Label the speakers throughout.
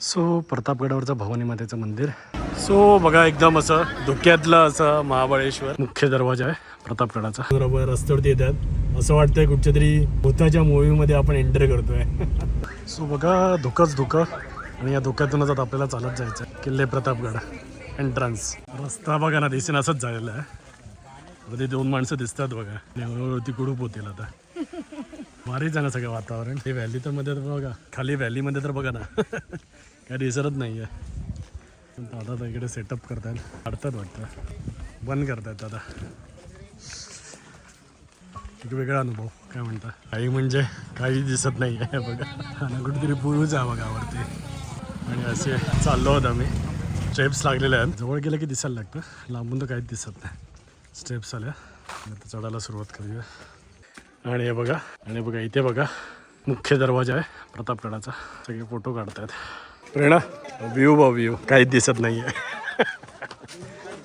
Speaker 1: So प्रतापगडावरचं Bhavani मातेचं मंदिर. So बघा एकदम असं धुक्यातलं असं महाबळेश्वर. मुख्य दरवाजा आहे प्रतापगडाचा. बरोबर रस्त्यावरती येतात. असं वाटतंय कुठच्या तरी भूताच्या मूवीमध्ये आपण एंटर करतोय. सो बघा धुकंच धुकं. आणि या धुक्यातूनच आता आपल्याला चालत जायचं आहे. किल्ले प्रतापगड. एंट्रन्स रस्ता बघा ना दिसेन असंच झालेला आहे. आता ते दोन माणसं दिसतात बघा. आणि हळूहळू कुडूप होतील आता. भारीच आहे ना सगळं वातावरण. हे व्हॅली तर मध्ये तर बघा. खाली व्हॅलीमध्ये तर बघा ना. काय दिसतच नाही आहे दादा तर इकडे सेटअप करतायत. अडतात वाटतं. बंद करतायत दादा. एक वेगळा अनुभव काय म्हणता? काही म्हणजे काही दिसत नाही आहे बघा. आणि कुठेतरी बुरुज जा बघा आवडते आणि असे चाललो आहोत आम्ही. स्टेप्स लागलेले आहेत. जवळ गेलं की दिसायला लागतं. लांबून तर काहीच दिसत नाही. स्टेप्स आल्या. आता चढायला सुरुवात करूया. आणि हे बघा. आणि बघा इथे बघा. मुख्य दरवाजा आहे प्रतापगडाचा. सगळे फोटो काढतायत. प्रेरणा? व्ह्यू बा व्ह्यू काहीच दिसत नाही आहे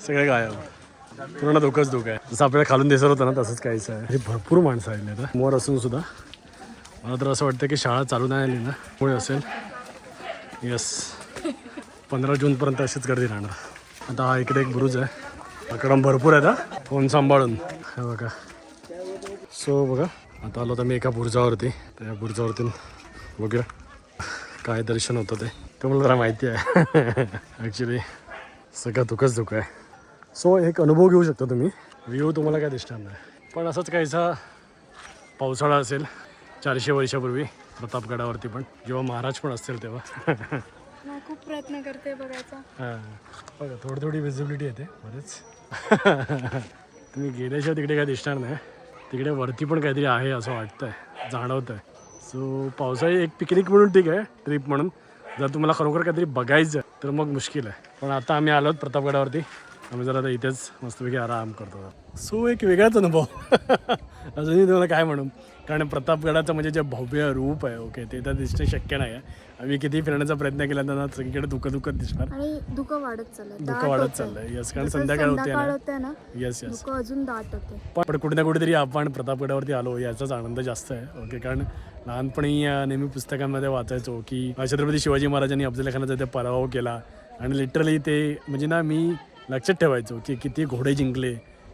Speaker 1: सगळे गायब. पूर्ण धोकाच धोका आहे. जसं आपल्याला खालून दिसत होतं ना तसंच काहीच आहे. हे भरपूर माणसं आली आता मोर असून सुद्धा. मला तर असं वाटतं की शाळा चालू नाही आली ना मुळे असेल. यस पंधरा जूनपर्यंत अशीच गर्दी राहणार. आता हा इकडे एक बुरुज आहे. आकडा भरपूर आहे हा. फोन सांभाळून. हे बघा. सो बघा. आता आलो तर मी एका बुरुजावरती. त्या बुर्जावरती बघूया. काय दर्शन होतं ते. मला जरा माहिती आहे. ॲक्च्युली सगळं धुकंच धुकं आहे. सो एक अनुभव घेऊ शकता तुम्ही. व्ह्यू तुम्हाला काय दिसणार नाही. पण असंच काहीसा पावसाळा असेल चारशे वर्षापूर्वी प्रतापगडावरती पण जेव्हा महाराज पण असतील तेव्हा.
Speaker 2: खूप प्रयत्न करते बघायचा.
Speaker 1: हां. बघा थोडी थोडी विजिबिलिटी येते बरेच. तुम्ही गेल्याशिवाय तिकडे काय दिसणार नाही. तिकडे वरती पण काहीतरी आहे असं वाटतंय जाणवतंय. सो पावसाळी एक पिकनिक म्हणून ठीक आहे ट्रिप म्हणून. जर तुम्हाला खरोखर काहीतरी बघायचं तर मग मुश्किल आहे. पण आता आम्ही आलो प्रतापगडावरती. आम्ही जरा आता इथेच मस्तपैकी आराम करतो सो एक वेगळाच अनुभव. अजूनही तुम्हाला काय म्हणू? कारण प्रतापगडाचं म्हणजे जे भव्य रूप आहे ओके ते तर दिसणं शक्य नाही आहे आम्ही किती फिरण्याचा प्रयत्न केला त्यांना सगळीकडे दुःख दुःखत दिसणार.
Speaker 2: आणि धुकं वाढत चाललंय.
Speaker 1: धुकं वाढत चाललंय. यस कारण संध्याकाळ होते ना. येस येस
Speaker 2: अजून दाट होते
Speaker 1: पण कुठे ना कुठेतरी आपण प्रतापगडावरती आलो याचाच आनंद जास्त आहे. ओके कारण लहानपणी नेहमी पुस्तकांमध्ये वाचायचो की छत्रपती शिवाजी महाराजांनी अफजल खानाचा ते पराभव केला आणि लिटरली ते म्हणजे ना मी लक्षात ठेवायचो की किती घोडे जिंकले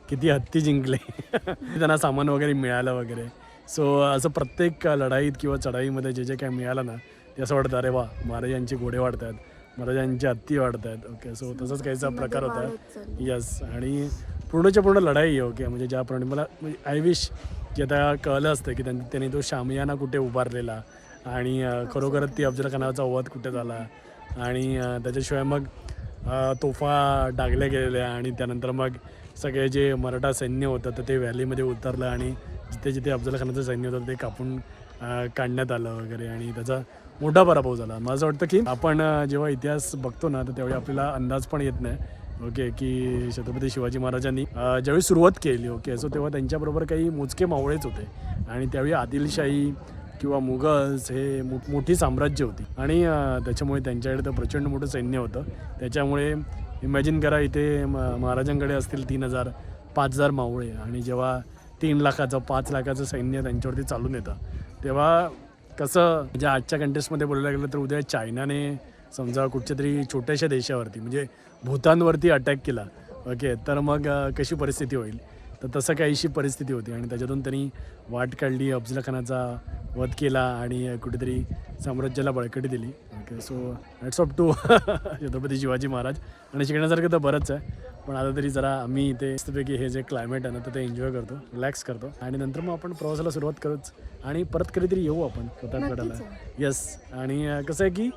Speaker 1: किती हत्ती जिंकले त्यांना सामान वगैरे मिळालं वगैरे. सो असं प्रत्येक लढाईत किंवा चढाईमध्ये जे जे काय मिळालं ना ते असं वाटतं अरे वा महाराजांचे घोडे वाढतात महाराजांची हत्ती वाढतात. ओके सो तसंच काहीचा प्रकार होता. यस आणि पूर्णच्या पूर्ण लढाई आहे. की म्हणजे ज्याप्रमाणे मला म्हणजे आय विश की आता कळलं असतं की त्यांनी त्यांनी तो शामियाना कुठे उभारलेला. आणि खरोखरच ती अफजल खानाचा वध कुठे झाला. आणि त्याच्याशिवाय मग तोफा डागल्या गेलेल्या आणि त्यानंतर मग सगळे जे मराठा सैन्य होतं तर ते व्हॅलीमध्ये उतरलं आणि जिथे जिथे अफजल खानाचं सैन्य होतं ते कापून काढण्यात आलं वगैरे. आणि त्याचा मोठा पराभव झाला. मला असं वाटतं की आपण जेव्हा इतिहास बघतो ना तर त्यावेळी आपल्याला अंदाज पण येत नाही. ओके की छत्रपती शिवाजी महाराजांनी ज्यावेळी सुरुवात केली ओके सो तेव्हा त्यांच्याबरोबर काही मोजके मावळेच होते. आणि त्यावेळी आदिलशाही किंवा मुघल्स हे मोठी साम्राज्य होती. आणि त्याच्यामुळे त्यांच्याकडे तर प्रचंड मोठं सैन्य होतं. त्याच्यामुळे इमॅजिन करा इथे म महाराजांकडे असतील तीन हजार पाच हजार मावळे. आणि जेव्हा तीन लाखाचं पाच लाखाचं सैन्य त्यांच्यावरती चालून येतं. तेव्हा कसं म्हणजे आजच्या कंटेस्टमध्ये बोलायला गेलं तर उद्या चायनाने समजा कुठच्या तरी छोट्याशा देशावरती म्हणजे भूतानवरती अटॅक केला ओके तर मग कशी परिस्थिती होईल? तर तसं काहीशी परिस्थिती होती आणि त्याच्यातून त्यांनी वाट काढली अफजल खानाचा वध केला आणि कुठेतरी साम्राज्याला बळकटी दिली. Okay so hats off to Chhatrapati Shivaji Maharaj. आणि शिकण्यासारखं तर बरंच आहे पण आता तरी जरा आम्ही इथे मस्तपैकी हे जे क्लायमेट आहे ना तर ते एन्जॉय करतो रिलॅक्स करतो. आणि नंतर मग आपण प्रवासाला सुरुवात करूच आणि परत कधीतरी येऊ आपण प्रतापगडाला. येस आणि कसं आहे की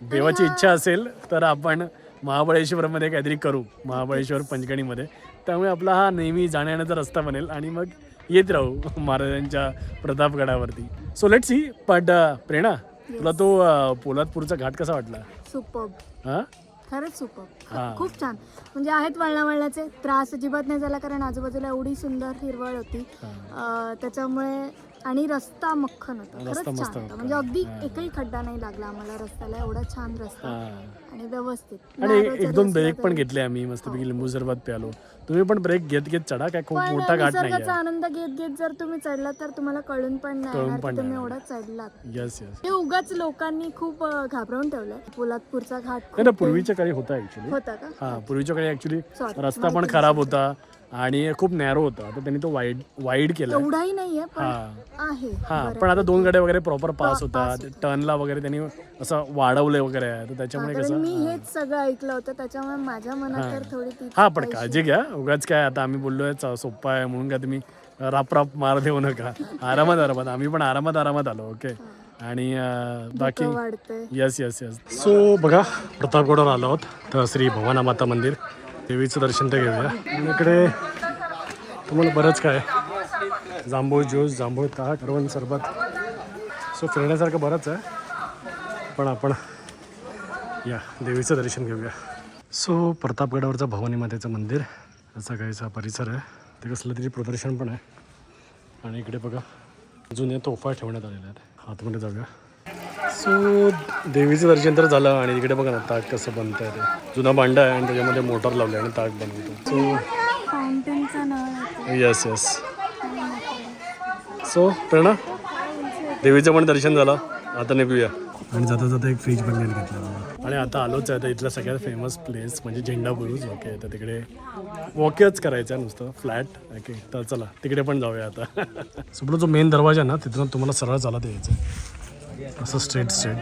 Speaker 1: देवाची इच्छा असेल तर आपण महाबळेश्वरमध्ये काहीतरी करू महाबळेश्वर पंचगणीमध्ये. त्यामुळे आपला हा नेहमी जाण्याचा रस्ता बनेल आणि मग येत राहू महाराजांच्या प्रतापगडावरती. So let see but Prerana तुला तो अं, पोलादपूरचा घाट कसा वाटला?
Speaker 2: सुपर
Speaker 1: हां?
Speaker 2: खरंच सुपर
Speaker 1: हा.
Speaker 2: खूप छान. म्हणजे आहेत वळणा वळणाचे त्रास अजिबात नाही झाला कारण आजूबाजूला एवढी सुंदर हिरवळ होती. त्याच्यामुळे आणि रस्ता मक्खन होता. खरंच छान
Speaker 1: मस्त
Speaker 2: होता.
Speaker 1: होता.
Speaker 2: म्हणजे अगदी
Speaker 1: हा.
Speaker 2: एकही खड्डा नाही लागला आम्हाला रस्त्याला एवढा छान रस्ता
Speaker 1: हा.
Speaker 2: आणि व्यवस्थित.
Speaker 1: आणि
Speaker 2: Narrow
Speaker 1: एक-
Speaker 2: जरी
Speaker 1: दोन
Speaker 2: असला
Speaker 1: ब्रेक पण
Speaker 2: तरी.
Speaker 1: घेतले आम्ही मस्तपैकी लिंबू सरबत प्यालो. तुम्ही पण ब्रेक घेत घेत चढा काय खूप
Speaker 2: पण
Speaker 1: मोठा घाट नाही
Speaker 2: निसर्गाचा
Speaker 1: आहे
Speaker 2: आनंद घेत घेत जर तुम्ही चढला तर तुम्हाला कळून पण नाही
Speaker 1: कळून
Speaker 2: येणार
Speaker 1: पण
Speaker 2: तुम्ही
Speaker 1: नाही
Speaker 2: एवढा चढलात.
Speaker 1: येस येस
Speaker 2: ते उगाच लोकांनी खूप अं, घाबरवून ठेवलंय. पोलादपूरचा घाट खूप
Speaker 1: नाही ना पूर्वीच्या काळी होता ऍक्च्युली
Speaker 2: होता का?
Speaker 1: हा पूर्वीच्या काळी ऍक्च्युली
Speaker 2: Sorry,
Speaker 1: रस्ता पण
Speaker 2: माहिती
Speaker 1: खराब होता. आणि खूप नॅरो होता. तर त्यांनी तो वाईड वाईड केला
Speaker 2: एवढाही नाहीये पण
Speaker 1: हा
Speaker 2: आहे.
Speaker 1: हा. पण आता दोन गाड्या वगैरे प्रॉपर पास
Speaker 2: पास
Speaker 1: होता
Speaker 2: होता.
Speaker 1: टर्नला वगैरे त्यांनी असं वाढवलंय वगैरे. आहे तर त्याच्यामुळे कसं
Speaker 2: मी हेच सगळं ऐकलं होतं. त्याच्यामुळे माझ्या मनात तर थोडी
Speaker 1: हा पण काळजी घ्या. उगाच काय आता आम्ही बोललोय सोप्पा आहे म्हणून काय तुम्ही राप राप मार देऊ नका. आरामात आरामात. आम्ही पण आरामात आरामात आलो ओके आणि बाकी येस येस येस सो बघा प्रतापगडवर आलो आहोत. तर श्री भवाना माता मंदिर. देवीचं दर्शन तर घेऊया. आणि इकडे तुम्हाला बरंच काय? जांभूळ ज्यूस जांभूळ ताक रवण सरबत. सो फिरण्यासारखं बरंच आहे. पण आपण या देवीचं दर्शन घेऊया. सो प्रतापगडावरचं भवानी मातेचं मंदिर. असा काहीसा परिसर आहे. ते कसलं तरी प्रदर्शन पण आहे. आणि इकडे बघा जुन्या तोफा ठेवण्यात आलेल्या आहेत. आतमध्ये जाऊया. सो देवीचं दर्शन तर झालं आणि इकडे बघा ना ताक कसं बनतं आहे ते. जुना भांडा आहे आणि त्याच्यामध्ये मोटर लावले आणि ताक बनवतो. So. Yes yes so Prerana देवीचं पण दर्शन झालं. आता निघूया. आणि जाता जाता एक फ्रीज पण घेतला घेतला आणि आता आलोच आहे तर इथला सगळ्यात फेमस प्लेस म्हणजे झेंडा बुरुज. ओके तर तिकडे वॉकच करायचं आहे नुसतं फ्लॅट ओके तर चला तिकडे पण जाऊया आता. सुपला जो मेन दरवाजा ना तिथून तुम्हाला सरळ चालत यायचं आहे. असं स्ट्रेट स्ट्रेट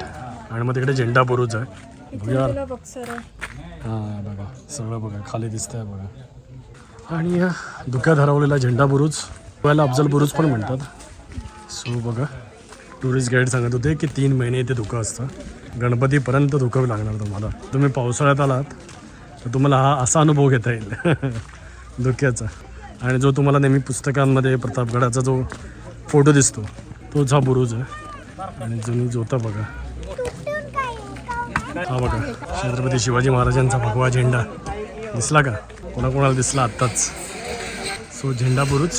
Speaker 1: आणि मग तिकडे झेंडा बुरुज आहे. हां बघा. सगळं बघा. खाली दिसतंय बघा. आणि धुक्यात हरवलेला झेंडा बुरुज. गोव्याला अफजल बुरुज पण म्हणतात. सो बघा. टुरिस्ट गाईड सांगत होते की तीन महिने इथे धुकं असतं. गणपतीपर्यंत धुकं लागणार तुम्हाला. तुम्ही पावसाळ्यात आलात तर तुम्हाला हा असा अनुभव घेता येईल. धुक्याचा. आणि जो तुम्हाला नेहमी पुस्तकांमध्ये प्रतापगडाचा जो फोटो दिसतो तोच हा बुरुज आहे. आणि जुनी जोता बघा. हा बघा छत्रपती शिवाजी महाराजांचा भगवा झेंडा. दिसला का? कोणाकोणाला दिसला आत्ताच? सो झेंडा बुरुज.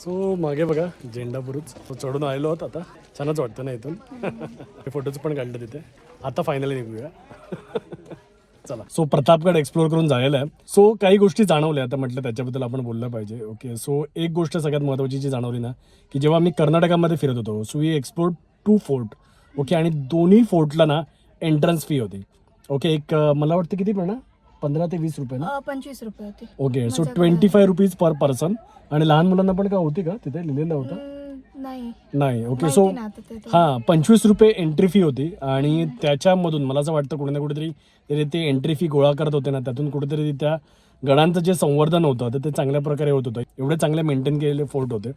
Speaker 1: सो मागे बघा झेंडा बुरुज. तो चढून आलेलो होत आता. छानच वाटतं ना इथून. हे फोटोज पण काढले तिथे आता फायनली निघूया. चला. सो प्रतापगड एक्सप्लोर करून झालेला आहे. सो काही गोष्टी जाणवल्या. आता म्हटलं त्याच्याबद्दल आपण बोललं पाहिजे. ओके सो एक गोष्ट सगळ्यात महत्त्वाची जी जाणवली ना की जेव्हा मी कर्नाटकामध्ये फिरत होतो so we explore two fort okay आणि दोन्ही फोर्टला ना एंट्रन्स फी होती. ओके एक मला वाटतं किती पण ना? पंधरा ते वीस रुपये ना?
Speaker 2: पंचवीस रुपये होते.
Speaker 1: Okay so twenty five rupees per person आणि लहान मुलांना पण का होती का? तिथे लिहिलेलं होतं.
Speaker 2: नाही.
Speaker 1: नाही ओके सो. हां पंचवीस रुपये एंट्री फी होती. आणि त्याच्यामधून मला असं वाटतं कुठे ना कुठेतरी ते एंट्री फी गोळा करत होते ना त्यातून कुठेतरी त्या गडांचं जे संवर्धन होतं तर ते चांगल्या प्रकारे होत होतं. एवढे चांगले मेंटेन केलेले फोर्ट होते.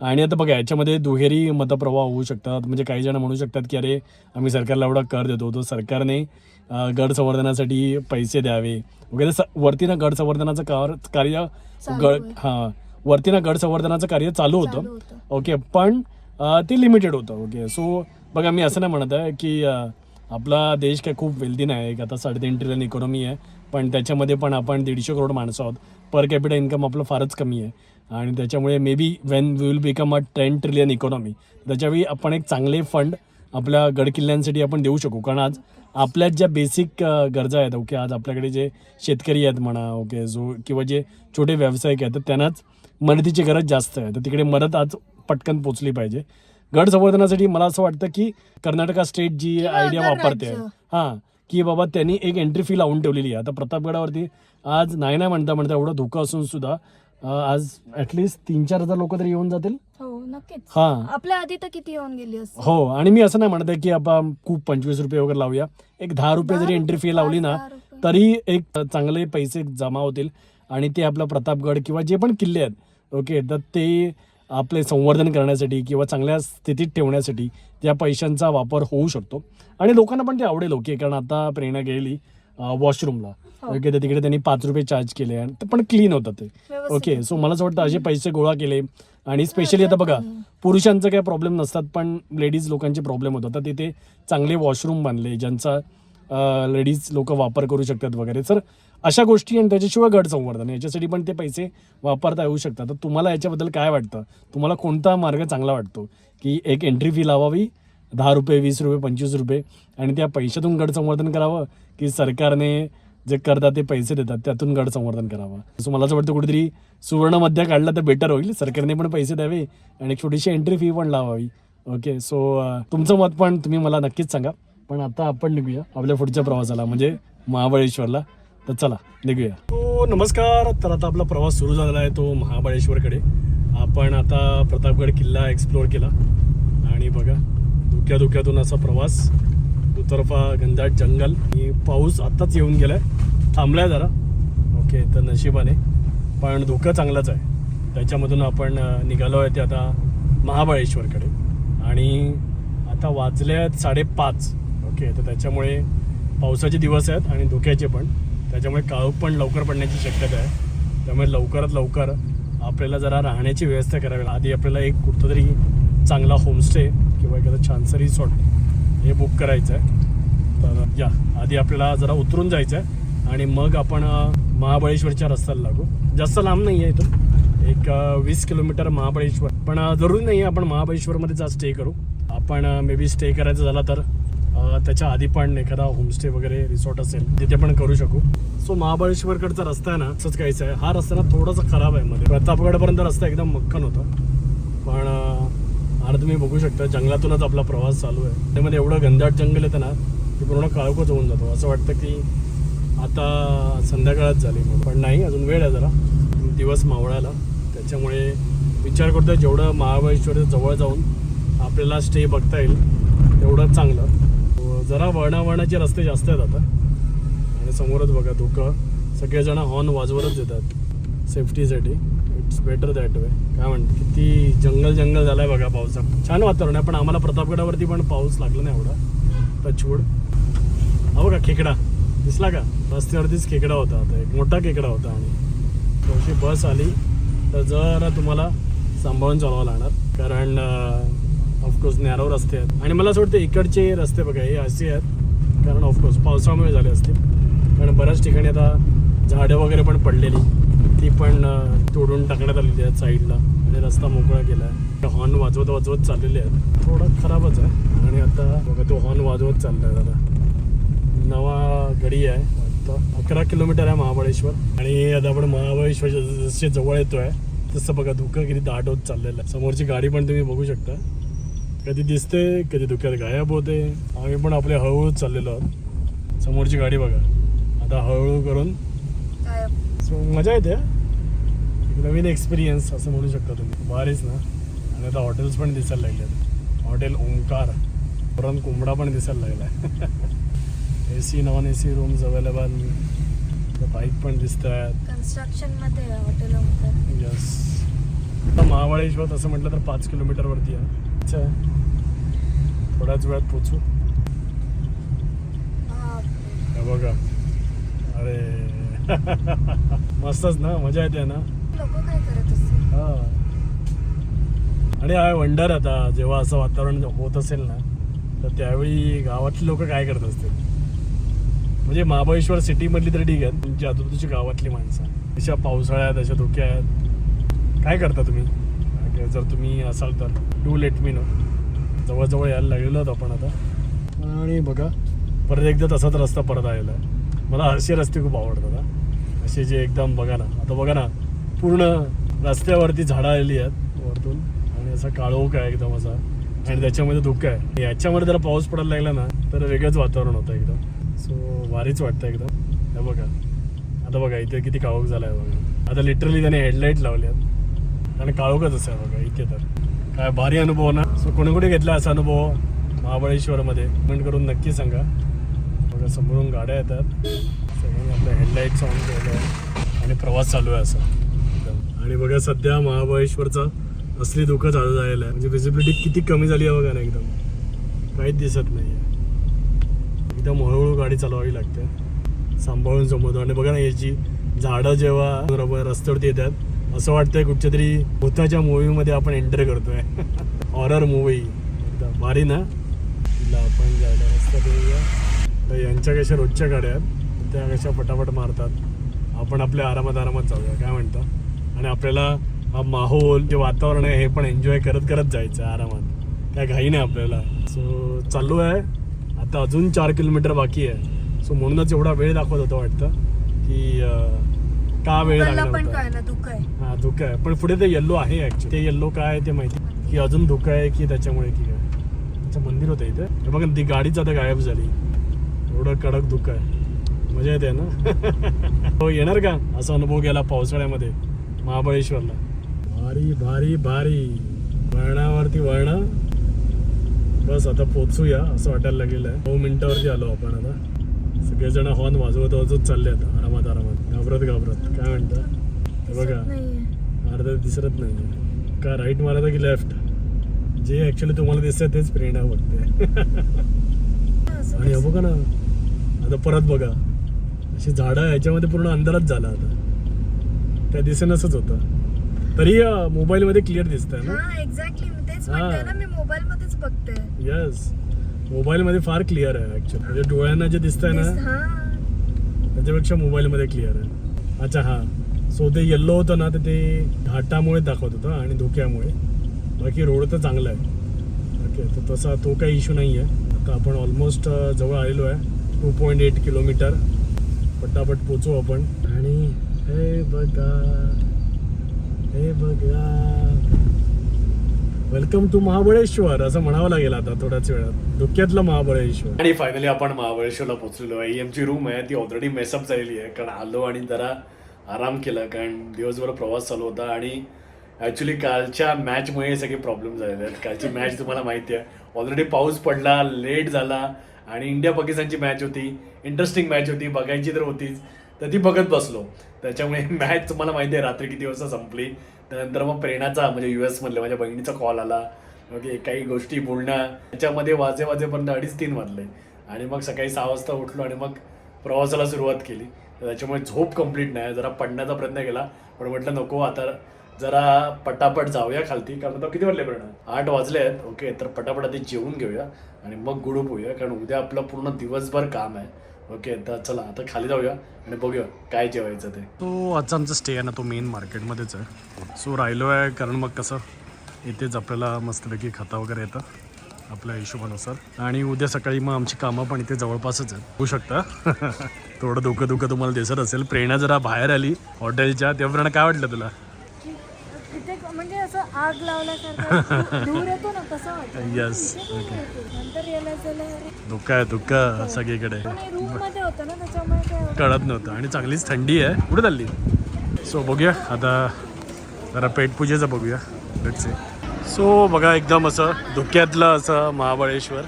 Speaker 1: आणि आता बघा याच्यामध्ये दुहेरी मतप्रवाह होऊ शकतात म्हणजे काही जण म्हणू शकतात की अरे आम्ही सरकारला एवढा कर देतो तो सरकारने गड संवर्धनासाठी पैसे द्यावे वगैरे स- वरती ना गड संवर्धनाचं कार कार्य गड. हां वरती ना गड संवर्धनाचं कार्य चालू होतं. ओके पण ते लिमिटेड होतं ओके सो बघा मी असं नाही म्हणत आहे की आपला देश काय खूप वेल्दी नाही आहे आता साडेतीन ट्रिलियन इकॉनॉमी आहे पण त्याच्यामध्ये पण आपण दीडशे करोड माणसं आहोत. पर कॅपिटल इन्कम आपलं फारच कमी आहे. आणि त्याच्यामुळे may be when we will become a ten trillion economy त्याच्यावेळी आपण एक चांगले फंड आपल्या गडकिल्ल्यांसाठी आपण देऊ शकू. कारण आज आपल्या ज्या बेसिक गरजा आहेत ओके आज आपल्याकडे जे शेतकरी आहेत म्हणा ओके जो किंवा जे छोटे व्यावसायिक आहेत तर त्यांनाच मदतीची गरज जास्त आहे. तर तिकडे मदत आज पटकन पोचली पाहिजे. गड संवर्धनासाठी मला असं वाटतं की कर्नाटका स्टेट जी आयडिया वापरते. हां की बाबा त्यांनी एक एंट्री फी लावून ठेवलेली आहे. आता प्रतापगडावरती आज नाही नाही म्हणता म्हणता एवढं धोका असून सुद्धा आज ॲटलिस्ट तीन चार हजार लोक तरी येऊन जातील.
Speaker 2: हो नक्कीच.
Speaker 1: हां.
Speaker 2: आपल्या आधी तर किती येऊन गेली असते
Speaker 1: हो आणि मी असं नाही म्हणत की आपण खूप पंचवीस रुपये वगैरे लावूया. एक दहा रुपये जरी एंट्री फी लावली ना. तरी एक चांगले पैसे जमा होतील. आणि ते आपला प्रतापगड किंवा जे पण किल्ले आहेत ओके तर ते आपले संवर्धन करण्यासाठी किंवा चांगल्या स्थितीत ठेवण्यासाठी त्या पैशांचा वापर होऊ शकतो. आणि लोकांना पण ते आवडेल ओके कारण आता प्रेरणा गेली वॉशरूमला.
Speaker 2: हो.
Speaker 1: ओके तर तिकडे त्यांनी पाच रुपये चार्ज केले आणि ते पण क्लीन होतं ते. ओके सो मला असं वाटतं असे पैसे गोळा केले आणि स्पेशली आता बघा पुरुषांचं काही प्रॉब्लेम नसतात पण लेडीज लोकांचे प्रॉब्लेम होतात. तर तिथे चांगले वॉशरूम बांधले ज्यांचा लेडीज लोक वापर करू शकतात वगैरे. सर अशा गोष्टी आणि त्याच्याशिवाय गट संवर्धन याच्यासाठी पण ते पैसे वापरता येऊ शकतात. तर तुम्हाला याच्याबद्दल काय वाटतं? तुम्हाला कोणता मार्ग चांगला वाटतो? की एक एंट्री फी लावावी दहा रुपये वीस रुपये पंचवीस रुपये आणि त्या पैशातून गट संवर्धन करावं? की सरकारने जे करतात ते पैसे देतात त्यातून गड संवर्धन करावं? जसं मला असं वाटतं कुठेतरी सुवर्ण मध्य काढला तर बेटर होईल. सरकारने पण पैसे द्यावे आणि एक छोटीशी एंट्री फी पण लावावी. ओके सो तुमचं मत पण तुम्ही मला नक्कीच सांगा. पण आता आपण निघूया आपल्या पुढच्या प्रवासाला म्हणजे महाबळेश्वरला. तर चला निघूया. हो नमस्कार. तर आता आपला प्रवास सुरू झालेला आहे तो महाबळेश्वरकडे. आपण आता प्रतापगड किल्ला एक्सप्लोअर केला. आणि बघा धुक्या धुक्यातून असा प्रवास. दुतर्फा घनदाट जंगल. आणि पाऊस आत्ताच येऊन गेलाय. थांबलाय जरा. ओके तर नशिबाने. पण धुकं चांगलाच आहे. त्याच्यामधून आपण निघालो आहे ते आता महाबळेश्वरकडे. आणि आता वाजले आहेत साडेपाच. ओके तर त्याच्यामुळे पावसाचे दिवस आहेत आणि धुक्याचे पण. त्याच्यामुळे काळोख पण लवकर पडण्याची शक्यता आहे. त्यामुळे लवकरात लवकर आपल्याला जरा राहण्याची व्यवस्था करावी लागेल. आधी आपल्याला एक कुठंतरी चांगला होमस्टे किंवा एखादं छानसं रिसॉर्ट हे बुक करायचं आहे. तर या आधी आपल्याला जरा उतरून जायचं आहे आणि मग आपण महाबळेश्वरच्या रस्त्याला लागू. जास्त लांब नाही आहे इथून. एक वीस किलोमीटर महाबळेश्वर. पण जरूरी जरुरी नाही आहे आपण महाबळेश्वरमध्येच आज स्टे करू. आपण मे बी स्टे करायचं झाला तर त्याच्या आधी पण एखादा होमस्टे वगैरे रिसॉर्ट असेल तिथे पण करू शकू. सो महाबळेश्वरकडचा रस्ता आहे ना असंच काहीच आहे. हा रस्ता ना थोडासा खराब आहे मध्ये. प्रतापगडपर्यंत रस्ता एकदम मक्कन होता. पण आता तुम्ही बघू शकता जंगलातूनच आपला प्रवास चालू आहे. त्यामध्ये एवढं घनदाट जंगल येतं ना की पूर्ण काळोखच होऊन जातो. असं वाटतं की आता संध्याकाळच झाली पण नाही अजून वेळ आहे जरा. दिवस मावळायला. त्याच्यामुळे विचार करतोय जेवढं महाबळेश्वर जवळ जाऊन आपल्याला स्टे बघता येईल तेवढं चांगलं. जरा वळणावळणाचे रस्ते जास्त आहेत आता. आणि समोरच बघा धुकं. सगळेजण हॉर्न वाजवतच येतात. सेफ्टीसाठी इट्स बेटर दॅट वे काय म्हणते किती जंगल जंगल झालाय बघा पावसा छान वातावरण आहे पण आम्हाला प्रतापगडावरती पण पाऊस लागला नाही एवढा. टचवूड. अहो का खेकडा. दिसला का? रस्त्यावरतीच खेकडा होता आता. एक मोठा खेकडा होता आणि. अशी बस आली. तर जरा तुम्हाला सांभाळून चालवावं लागणार. कारण ऑफकोर्स नॅरो रस्ते आहेत. आणि मला असं वाटतं इकडचे रस्ते बघा हे असे आहेत. कारण ऑफकोर्स पावसामुळे झाले असते कारण बऱ्याच ठिकाणी आता झाडं वगैरे पण पडलेली. ती पण तोडून टाकण्यात आलेली आहेत साईडला. आणि रस्ता मोकळा केला आहे हॉर्न वाजवत वाजवत चाललेले आहेत. थोडं खराबच आहे. आणि आता बघा तो हॉर्न वाजवत चाललाय दादा. नवा गडी आहे. वाटतं अकरा किलोमीटर आहे महाबळेश्वर. आणि आता आपण महाबळेश्वरच्या जसे जवळ येतोय तसं बघा धुकं किती दाट होत चाललेलं आहे. समोरची गाडी पण तुम्ही बघू शकता. कधी दिसते कधी धुक्यात गायब होते. आम्ही पण आपले हळूहळू चाललेलो आहोत. समोरची गाडी बघा. आता हळूहळू करून सो मजा येते एक नवीन एक्सपिरियन्स असं म्हणू शकता तुम्ही. भारीच ना आणि आता हॉटेल्स पण दिसायला लागले हॉटेल ओंकार. परत कोंबडा पण दिसायला लागला A C non A C rooms available bike पण दिसत आहेत
Speaker 2: कन्स्ट्रक्शनमध्ये हॉटेल ओमकार
Speaker 1: यस आता महाबळेश्वर तसं म्हटलं तर पाच किलोमीटरवरती आहे. अच्छा थोड्याच वेळात पोचू. बघा. अरे. मस्तच ना मजा येते ना. हा. आणि हा वंडर आता जेव्हा असं वातावरण होत असेल ना तर त्यावेळी गावातली लोक काय करत असतील? म्हणजे महाबळेश्वर सिटीमधली तर ठीक आहेत तुमची आजूबाजूची गावातली माणसं. अशा पावसाळ्यात अशा धोक्यात काय करता तुम्ही? म्हणजे जर तुम्ही असाल तर डू लेट मी नो जवळजवळ यायला लागलेलो आहोत आपण आता. आणि बघा परत एकदा तसाच रस्ता परत आलेला आहे. मला असे रस्ते खूप आवडतात असे जे एकदम बघा ना आता बघा ना पूर्ण रस्त्यावरती झाडं आलेली आहेत वरतून. आणि असा काळोख आहे एकदम असा. आणि त्याच्यामध्ये धुकं आहे. याच्यामध्ये जरा पाऊस पडायला लागला ना तर वेगळंच वातावरण होतं एकदम. सो भारीच वाटतं एकदम. हे बघा. आता बघा इथे किती काळोख झाला आहे बघा. आता लिटरली त्याने हेडलाईट लावले आणि काळोखच असं आहे बघा इथे तर. काय भारी अनुभव ना. सो कोणी कुठे घेतला असा अनुभव महाबळेश्वरमध्ये? कमेंट करून नक्की सांगा. बघा समोरून गाड्या येतात. सगळ्यांनी आपल्या हेडलाईट्स ऑन केलं आहे आणि प्रवास चालू आहे असा. एकदम. आणि बघा सध्या महाबळेश्वरचा असली धोका चालू झालेला आहे. म्हणजे विजिबिलिटी किती कमी झाली आहे बघा ना एकदम. काहीच दिसत नाही आहे एकदम हळूहळू गाडी चालवावी लागते. सांभाळून समोर आणि बघा ना याची झाडं जेव्हा रस्त्यावरती येतात असं वाटतंय कुठच्या तरी भूताच्या मूवीमध्ये आपण एंटर करतोय. हॉरर मूवी एकदम भारी ना? तिला आपण जायला रस्ता देऊया. तर यांच्या कशा रोजच्या गाड्या आहेत त्या कशा पटापट मारतात आपण आपल्या आरामात आरामात जाऊया काय म्हणता? आणि आपल्याला हा माहोल जे वातावरण आहे हे पण एन्जॉय करत करत जायचं आहे आरामात. काय घाई नाही आपल्याला. सो चालू आहे. आता अजून चार किलोमीटर बाकी आहे. सो म्हणूनच एवढा वेळ दाखवत होता वाटतं की का वेळ
Speaker 2: मला
Speaker 1: लागणार
Speaker 2: पण
Speaker 1: होता?
Speaker 2: कळलं दुःख आहे.
Speaker 1: हा धुकं आहे. पण पुढे ते येल्लो आहे ऍक्च्युली ते येल्लो काय आहे ते माहिती की अजून धुकं आहे की त्याच्यामुळे की काय? मंदिर होतं इथे. हे बघा ती गाडीच आता गायब झाली. एवढं कडक धुकं आहे. मजा येते ना? हो येणार का? असा अनुभव गेला पावसाळ्यामध्ये महाबळेश्वरला. भारी भारी भारी. वळणावरती वळणं. बस आता पोचूया असं वाटायला लागलेलं आहे. नऊ मिनिटावरती आलो आपण आता. सगळेजण हॉर्न वाजवत वाजवत चालले आता आरामात आरामात. घाबरत घाबरत. काय म्हणता? हे बघा. अर्धा दिसत नाही का राईट मारायचं की लेफ्ट जे ऍक्च्युली तुम्हाला दिसतंय तेच प्रेरणा बघते आणि हे बघा ना. आता परत बघा. अशी झाडं ह्याच्यामध्ये पूर्ण अंधारच झाला आता. काय दिसेनच होतं. तरी मोबाईल मध्ये क्लिअर दिसतंय ना?
Speaker 2: हा एक्झॅक्टली मी तेच
Speaker 1: हा.
Speaker 2: म्हणते ना मोबाईल मध्येच बघते
Speaker 1: येस मोबाईल मध्ये फार क्लिअर आहे ऍक्च्युली म्हणजे डोळ्यांना जे दिसतंय ना
Speaker 2: दिस- हा.
Speaker 1: त्याच्यापेक्षा मोबाईलमध्ये क्लिअर आहे. अच्छा हां. सो ते येल्लो होतं ना तर ते घाटामुळे दाखवत होतं आणि धोक्यामुळे. बाकी रोड तर चांगला आहे. ओके तर तसा तो काही इश्यू नाही आहे. आता आपण ऑलमोस्ट जवळ आलेलो आहे. टू पॉईंट एट किलोमीटर पटापट पोचू आपण. आणि हे बघा हे बघा. वेलकम टू महाबळेश्वर असं म्हणावं लागेल आता थोड्याच वेळात. धुक्यातलं महाबळेश्वर. आणि फायनली आपण महाबळेश्वरला पोहोचलेलो आहे. ही आमची रूम आहे ती ऑलरेडी मेसअप झालेली आहे. कारण आलो आणि जरा आराम केला कारण दिवसभर प्रवास चालू होता आणि ॲक्च्युली कालच्या मॅचमुळे सगळे प्रॉब्लेम झालेले आहेत. कालची मॅच तुम्हाला माहिती आहे. ऑलरेडी पाऊस पडला लेट झाला आणि इंडिया पाकिस्तानची मॅच होती. इंटरेस्टिंग मॅच होती बघायची तर होतीच. तर ती बघत बसलो. त्याच्यामुळे मॅच तुम्हाला माहिती आहे रात्री किती वाजता संपली. त्यानंतर मग प्रेरणाचा म्हणजे यू मधले माझ्या बहिणीचा कॉल आला. ओके काही गोष्टी बोलणं. त्याच्यामध्ये वाजे वाजेपर्यंत अडीच तीन वाजले. आणि मग सकाळी सहा वाजता उठलो आणि मग प्रवासाला सुरुवात केली. त्याच्यामुळे झोप कंप्लीट नाही. जरा पडण्याचा प्रयत्न केला. पण म्हटलं नको आता जरा पटापट जाऊया खालती. कारण आता किती वाजले प्रेरणा? आठ वाजले आहेत. ओके तर पटापट आधी जेवून घेऊया आणि मग गुडूप होऊया. कारण उद्या आपलं पूर्ण दिवसभर काम आहे. ओके तर चला आता खाली जाऊया आणि बघूया काय जेवायचं ते. तो आजचा आमचा स्टे आहे ना तो मेन मार्केटमध्येच आहे. सो राहिलो आहे कारण मग कसं इथेच आपल्याला मस्तपैकी खाता वगैरे येतं आपल्या हिशोबानुसार. आणि उद्या सकाळी मग आमची कामं पण इथे जवळपासच आहेत. होऊ शकता. थोडं धोकं धोकं तुम्हाला दिसत असेल. प्रेरणा जरा बाहेर आली हॉटेलच्या तेव्हा प्रेरणा काय वाटलं तुला?
Speaker 2: म्हणजे असं आग लावल्यासारखं धूर येतो ना तसं वाटतं
Speaker 1: Yes,
Speaker 2: तिथे धूर येतो. नंतर रिअलाइज झालं अरे
Speaker 1: धोका आहे धोका सगळीकडे.
Speaker 2: पण रूममध्ये होतं ना त्याच्यामुळे काय एवढं-
Speaker 1: कळत नव्हतं. आणि चांगलीच थंडी आहे. कुठे चालली? सो बघूया. आता जरा पेटपूजेचं बघूया. लेट्स से सो बघा एकदम असं धुक्यातलं असं महाबळेश्वर.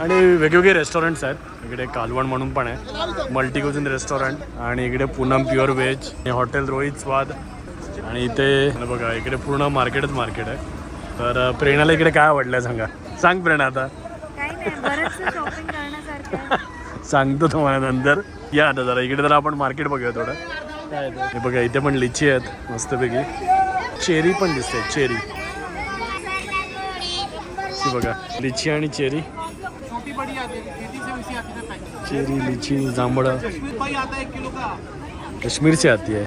Speaker 1: आणि वेगवेगळे रेस्टॉरंट्स आहेत. इकडे कालवण म्हणून पण आहे. मल्टी क्युझिन रेस्टॉरंट आणि इकडे Poonam pure veg hotel Rohit Swad. आणि इथे हे बघा इकडे पूर्ण मार्केटच मार्केट आहे. तर प्रेरणाला इकडे काय आवडलं सांगा? सांग प्रेरणा आता.
Speaker 2: काही नाही बरंचसं शॉपिंग करण्यासारखं आहे.
Speaker 1: सांगतो तुम्हाला नंतर. या आता जरा इकडे जरा आपण मार्केट बघूया थोडं. हे बघा इथे पण लिची आहेत मस्तपैकी. चेरी पण दिसते चेरी. बघा लिची आणि चेरी. चेरी लिची जांभळं. काश्मीर से आती है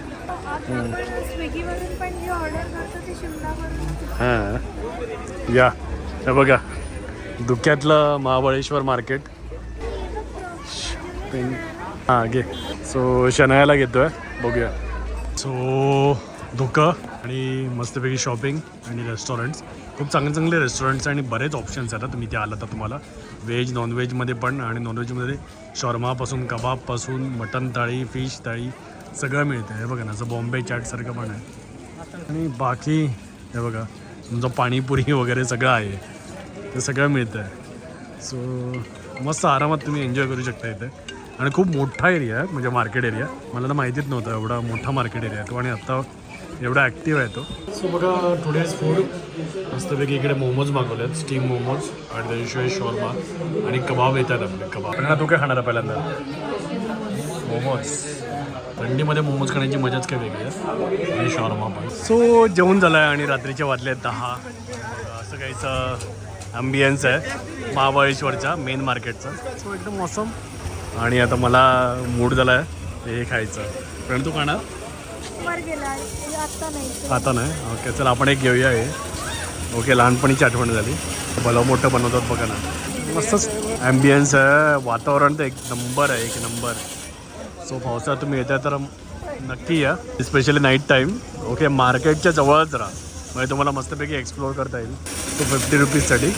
Speaker 2: आपण स्विगीवरून पण जे ऑर्डर करतो ते शिमलावरून
Speaker 1: हां. या. हे बघा. धुक्यातलं महाबळेश्वर मार्केट. हां घे. सो शनायाला घेतोय. बघूया. सो धुकं आणि मस्तपैकी शॉपिंग आणि रेस्टॉरंट्स खूप चांगले चांगले रेस्टॉरंट्स आणि बरेच ऑप्शन्स आहेत. तुम्ही ते आला तर तुम्हाला. व्हेज नॉनव्हेजमध्ये पण आणि नॉनव्हेजमध्ये शॉर्मापासून कबाबपासून मटन थाळी फिश थाळी सगळं मिळतं हे बघा ना असं बॉम्बे चाटसारखं पण आहे. आणि बाकी हे बघा तुमचं पाणीपुरी वगैरे सगळं आहे. ते सगळं मिळतं आहे सो मस्त आरामात तुम्ही एन्जॉय करू शकता इथे. आणि खूप मोठा एरिया आहे म्हणजे मार्केट एरिया मला तर माहितीच नव्हतं एवढा मोठा मार्केट एरिया आहे तो आणि आत्ता एवढा ॲक्टिव्ह आहे तो. सो बघा टुडेज फूड मस्तपैकी इकडे मोमोज मागवले आहेत स्टीम मोमोज आणि त्याच्याशिवाय शॉर्मा आणि कबाब येतात आपले कबाब. पण तू काय खाणार पहिल्यांदा? मोमोज. थंडीमध्ये मोमोज खाण्याची मजाच काय वेगळी आहे? आणि शॉर्मा पण. सो जेवण झालं आहे आणि रात्रीचे वाजले आहेत दहा. असं काहीचं ॲम्बियन्स आहे. महाबळेश्वरच्या मेन मार्केटचा सो एकदम मौसम आणि आता मला मूड झाला आहे हे खायचं. पण तू खाणार? आता नाही. ओके चल आपण एक घेऊया हे. ओके लहानपणीची आठवण झाली. भलं मोठं बनवतात बघा ना. मस्तच ॲम्बियन्स आहे. वातावरण तर एक नंबर आहे एक नंबर सो पावसाळ्यात तुम्ही येता तर नक्की या. स्पेशली नाईट टाईम ओके मार्केटच्या जवळच राहा. म्हणजे तुम्हाला मस्तपैकी एक्सप्लोअर करता येईल. तो फिफ्टी रुपीजसाठी